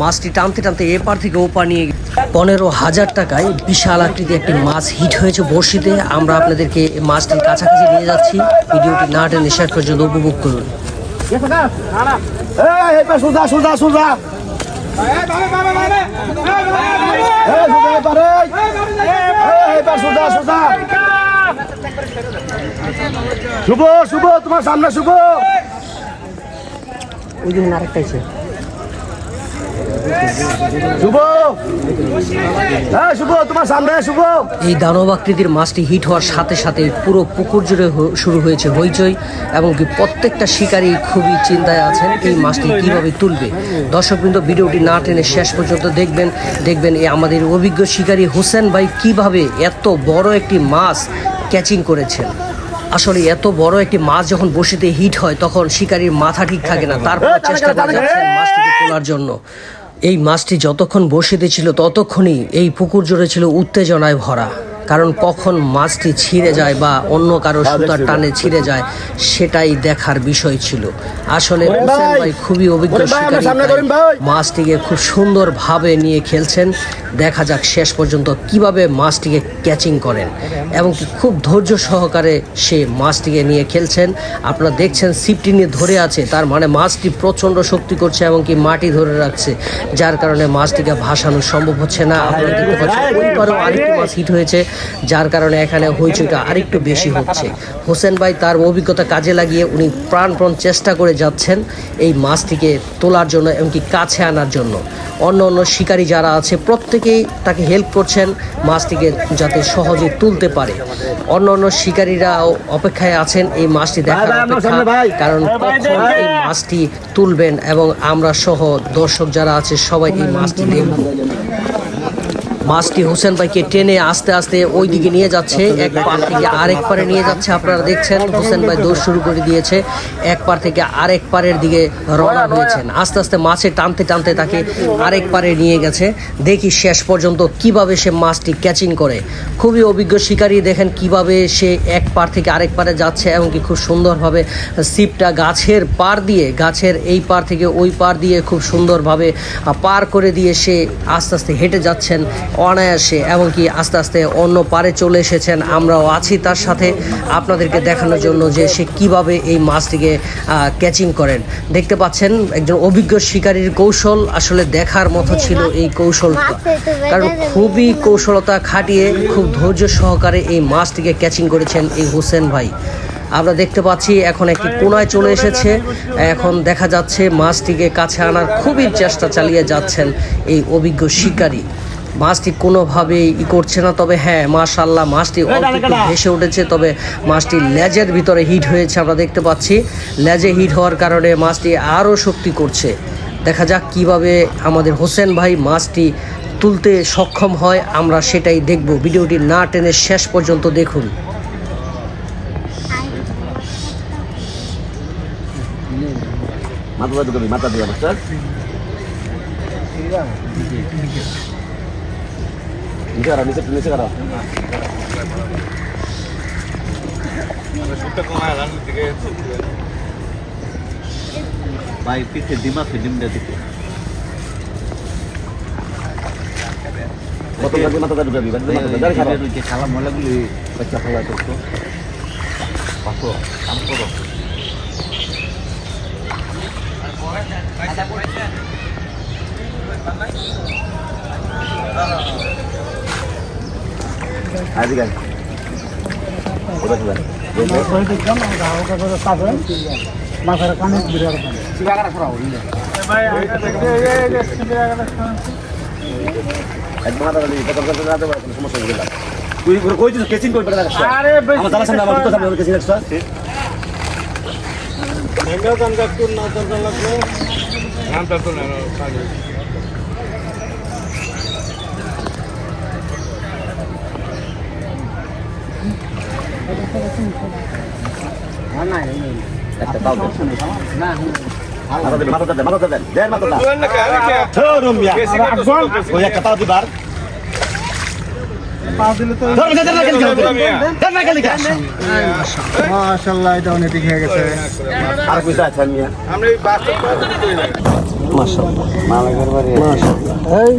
মাছটি টানতে টানতে এপার থেকে ওপার নিয়ে পনেরো হাজার টাকায় বিশাল আকৃতির একটি মাছ হিট হয়েছে বড়শিতে। আমরা আপনাদেরকে মাছটির কাছাকাছি নিয়ে যাচ্ছি। ভিডিওটি না টেনে শেষ পর্যন্ত উপভোগ করুন। সোজা সোজা সোজা। শুভ শুভ তোমার সামনে শুভ। ওই জন্য আরেকটা এসে শুভ! শুভ তোমার সামনে শুভ! এই দানব আকৃতির মাছটি হিট হওয়ার সাথে সাথে পুরো পুকুর জুড়ে হ- শুরু হয়েছে হইচই এবং কি প্রত্যেকটা শিকারী খুবই চিন্তায় আছেন এই মাছটি কীভাবে তুলবে। দর্শকবৃন্দ ভিডিওটি না টেনে শেষ পর্যন্ত দেখবেন। দেখবেন এই আমাদের অভিজ্ঞ শিকারী হোসেন ভাই কীভাবে এত বড় একটি মাছ ক্যাচিং করেছেন। আসলে এত বড় একটি মাছ যখন বসিতে হিট হয় তখন শিকারীর মাথা ঠিক থাকে না। তারপর চেষ্টা করে যাচ্ছেন মাছটিকে তোলার জন্য। এই মাছটি যতক্ষণ বসিতে ছিল ততক্ষণই এই পুকুর জুড়ে ছিল উত্তেজনায় ভরা। কারণ কখন মাছটি ছিঁড়ে যায় বা অন্য কারও সুতার টানে ছিঁড়ে যায় সেটাই দেখার বিষয় ছিল। আসলে হোসেন ভাই, খুবই অভিজ্ঞ শিকারী। মাছটিকে খুব সুন্দরভাবে নিয়ে খেলছেন। দেখা যাক শেষ পর্যন্ত কীভাবে মাছটিকে ক্যাচিং করেন এবং খুব ধৈর্য সহকারে সে মাছটিকে নিয়ে খেলছেন। আপনারা দেখছেন সিপটি নিয়ে ধরে আছে তার মানে মাছটি প্রচণ্ড শক্তি করছে এবং কি মাটি ধরে রাখছে যার কারণে মাছটিকে ভাসানো সম্ভব হচ্ছে না। আপনারা দেখতে পাচ্ছেন ওই পারেও আরেকটি মাছ হিট হয়েছে। যার কারণে এখানে হইচইটা আরেকটু বেশি হচ্ছে। হোসেন ভাই তার অভিজ্ঞতা কাজে লাগিয়ে উনি প্রাণপণ চেষ্টা করে যাচ্ছেন এই মাছটিকে তোলার জন্য এমনকি কাছে আনার জন্য। অন্য অন্য শিকারী যারা আছে প্রত্যেকেই তাকে হেল্প করছেন মাছটিকে যাতে সহজে তুলতে পারে। অন্য অন্য শিকারীরা অপেক্ষায় আছেন এই মাছটি দেখার অপেক্ষা কারণ কখন এই মাছটি তুলবেন এবং আমরা সহ দর্শক যারা আছে সবাই এই মাছটি দেখব মাছটি হোসেন ভাইকে টেনে আস্তে আস্তে ওই দিকে নিয়ে যাচ্ছে। এক পার থেকে আরেক পারে নিয়ে যাচ্ছে আপনারা দেখছেন। হোসেন ভাই দৌড় শুরু করে দিয়েছে। এক পার থেকে আরেক পারের দিকে রওনা হয়েছেন আস্তে আস্তে মাছে টানতে টানতে তাকে আরেক পারে নিয়ে গেছে। দেখি শেষ পর্যন্ত কীভাবে সে মাছটি ক্যাচিং করে। খুবই অভিজ্ঞ শিকারী। দেখেন কীভাবে সে এক পার থেকে আরেক পারে যাচ্ছে এবং কি খুব সুন্দরভাবে সিপটা গাছের পার দিয়ে, গাছের এই পার থেকে ওই পার দিয়ে খুব সুন্দরভাবে পার করে দিয়ে সে আস্তে আস্তে হেঁটে যাচ্ছেন অনায়াসে এবং কি আস্তে আস্তে অন্য পারে চলে এসেছেন। আমরাও আছি তার সাথে। আপনাদেরকে দেখানোর জন্য যে সে কীভাবে এই মাছটিকে ক্যাচিং করেন। দেখতে পাচ্ছেন, একজন অভিজ্ঞ শিকারীর কৌশল আসলে দেখার মতো ছিল এই কৌশলটা। কারণ খুবই কৌশলতা খাটিয়ে, খুব ধৈর্য সহকারে এই মাছটিকে ক্যাচিং করেছেন এই হোসেন ভাই। আমরা দেখতে পাচ্ছি, এখন একটি কোনায় চলে এসেছে। এখন দেখা যাচ্ছে মাছটিকে কাছে আনার খুবই চেষ্টা চালিয়ে যাচ্ছেন এই অভিজ্ঞ শিকারী। মাছটি কোনোভাবেই ই করছে না তবে হ্যাঁ মাশাল্লাহ মাছটি ভেসে উঠেছে তবে মাছটি লেজের ভিতরে হিট হয়েছে আমরা দেখতে পাচ্ছি। লেজে হিট হওয়ার কারণে মাছটি আরও শক্তি করছে। দেখা যাক কীভাবে আমাদের হোসেন ভাই মাছটি তুলতে সক্ষম হয় আমরা সেটাই দেখব। ভিডিওটি না টেনে শেষ পর্যন্ত দেখুন। মাথা মাথা দিয়ে নিচে নিচে নিচে করা ভাই পিঠে ডিম ডিমটা দিতে কত লাগবে দিয়ে খারাপ যে খালা ময়লাগুলি বাচ্চা ফেলা করতো পাঁচশো কাম করো আজকে ওটা কি একদম মাথা দিবি কত কত রাতে কোনো সমস্যা হবে না তুই কই দিস কেচিং কই পেড়া রাখছ আরে আমার জানা সামনে আমার তো সামনে কেচিং রাখছ? একটা দাও মাথা দেন মাথা দেন মাথা দেন দেন মাথা দেন ছোরম মিয়া ওই একটা তাও দিবার ধর, ধর, ধর, ধর, ধর, ধর, ধর, না, খালি খাস। মাশাআল্লাহ। এটা অনেক হয়ে গেছে আর পয়সা আছে মিয়া মাশাআল্লাহ মাশাআল্লাহ এই